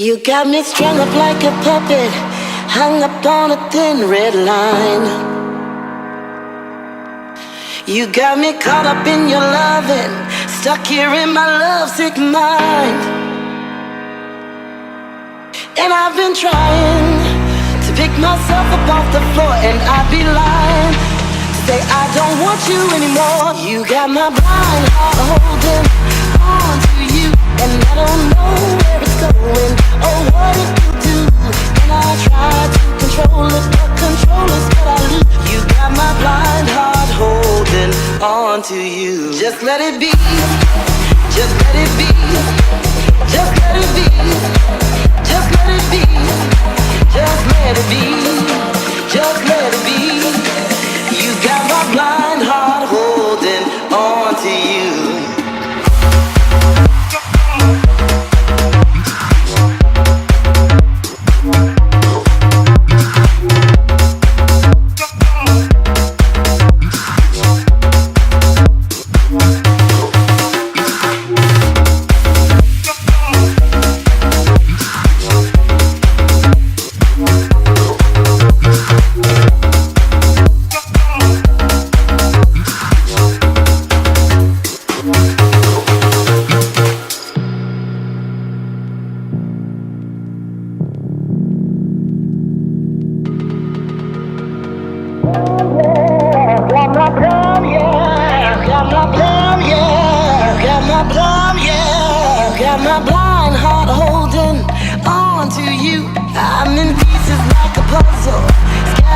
You got me strung up like a puppet, hung up on a thin red line. You got me caught up in your loving, stuck here in my lovesick mind. And I've been trying to pick myself up off the floor, and I'd be lying to say I don't want you anymore. You got my blind heart holding on to you, and I don't know or oh, what it will do. I to control it, but control what I. You got my blind heart holding on to you. Just let it be. Just let it be. Just let it be. Just let it be. Just let it be. Just let it be. You got my blind heart holding on to you. I'm in pieces like a puzzle,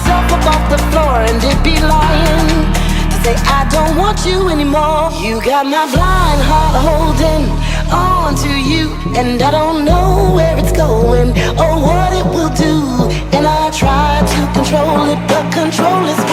myself up off the floor and it'd be lying to say I don't want you anymore. You got my blind heart holding on to you, and I don't know where it's going or what it will do. And I try to control it, but control is.